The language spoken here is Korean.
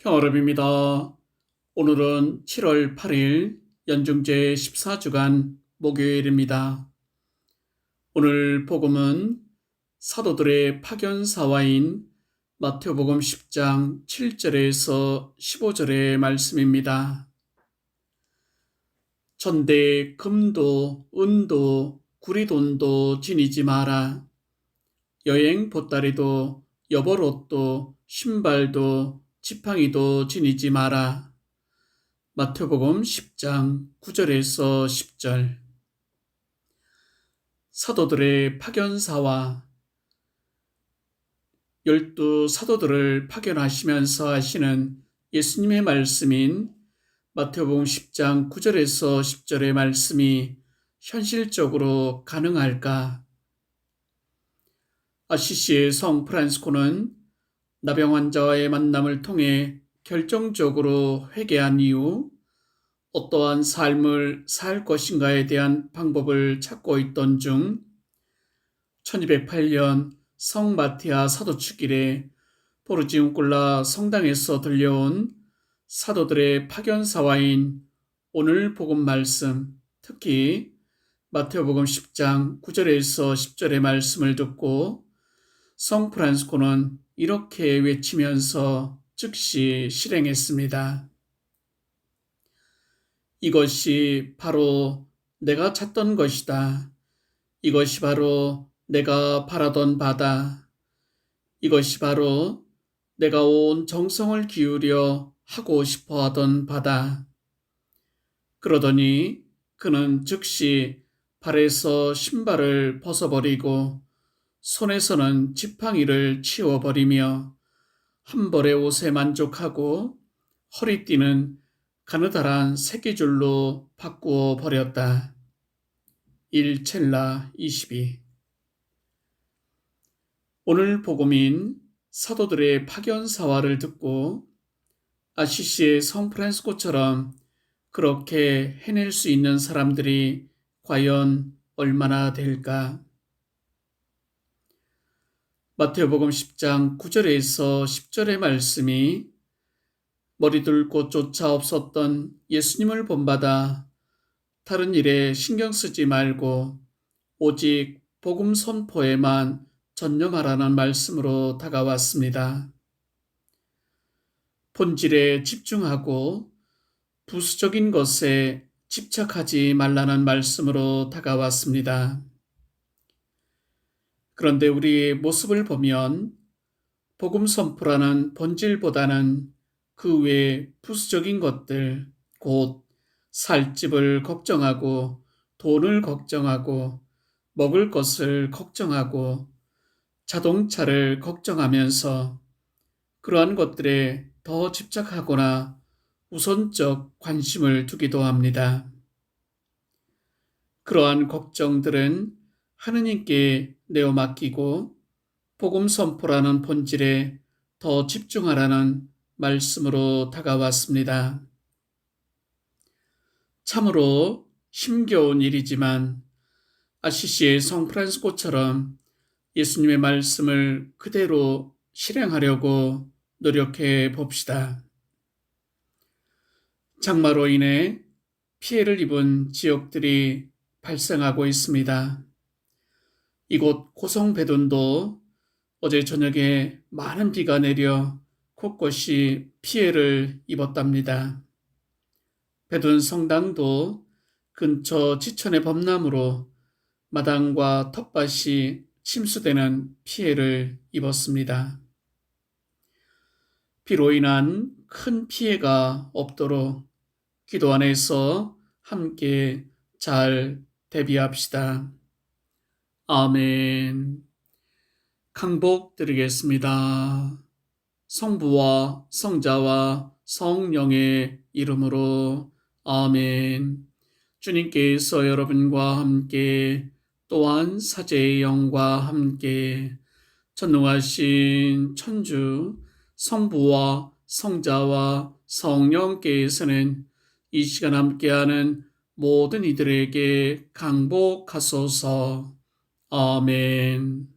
평화롭입니다. 오늘은 7월 8일 연중제 14주간 목요일입니다. 오늘 복음은 사도들의 파견사와인 마태복음 10장 7절에서 15절의 말씀입니다. 전대 금도 은도 구리돈도 지니지 마라. 여행 보따리도 여벌옷도 신발도 지팡이도 지니지 마라. 마태복음 10장 9절에서 10절. 사도들의 파견사와 열두 사도들을 파견하시면서 하시는 예수님의 말씀인 마태복음 10장 9절에서 10절의 말씀이 현실적으로 가능할까? 아시시의 성 프란스코는 나병 환자와의 만남을 통해 결정적으로 회개한 이후 어떠한 삶을 살 것인가에 대한 방법을 찾고 있던 중 1208년 성마티아 사도 축일에 포르지움골라 성당에서 들려온 사도들의 파견사와인 오늘 복음 말씀, 특히 마테오복음 10장 9절에서 10절의 말씀을 듣고 성 프란스코는 이렇게 외치면서 즉시 실행했습니다. 이것이 바로 내가 찾던 것이다. 이것이 바로 내가 바라던 바다. 이것이 바로 내가 온 정성을 기울여 하고 싶어 하던 바다. 그러더니 그는 즉시 발에서 신발을 벗어버리고 손에서는 지팡이를 치워버리며 한 벌의 옷에 만족하고 허리띠는 가느다란 새끼줄로 바꾸어 버렸다. 1첼라 22 오늘 복음인 사도들의 파견 사화를 듣고 아시시의 성프란스코처럼 그렇게 해낼 수 있는 사람들이 과연 얼마나 될까? 마태복음 10장 9절에서 10절의 말씀이 머리둘 곳조차 없었던 예수님을 본받아 다른 일에 신경 쓰지 말고 오직 복음 선포에만 전념하라는 말씀으로 다가왔습니다. 본질에 집중하고 부수적인 것에 집착하지 말라는 말씀으로 다가왔습니다. 그런데 우리의 모습을 보면 복음 선포라는 본질보다는 그 외 부수적인 것들, 곧 살집을 걱정하고 돈을 걱정하고 먹을 것을 걱정하고 자동차를 걱정하면서 그러한 것들에 더 집착하거나 우선적 관심을 두기도 합니다. 그러한 걱정들은 하느님께 내어 맡기고 복음 선포라는 본질에 더 집중하라는 말씀으로 다가왔습니다. 참으로 힘겨운 일이지만 아시시의 성 프란스코처럼 예수님의 말씀을 그대로 실행하려고 노력해 봅시다. 장마로 인해 피해를 입은 지역들이 발생하고 있습니다. 이곳 고성배돈도 어제 저녁에 많은 비가 내려 곳곳이 피해를 입었답니다. 배돈 성당도 근처 지천의 범람으로 마당과 텃밭이 침수되는 피해를 입었습니다. 비로 인한 큰 피해가 없도록 기도 안에서 함께 잘 대비합시다. 아멘. 강복 드리겠습니다. 성부와 성자와 성령의 이름으로 아멘. 주님께서 여러분과 함께 또한 사제의 영과 함께 전능하신 천주 성부와 성자와 성령께서는 이 시간 함께하는 모든 이들에게 강복하소서. 아멘.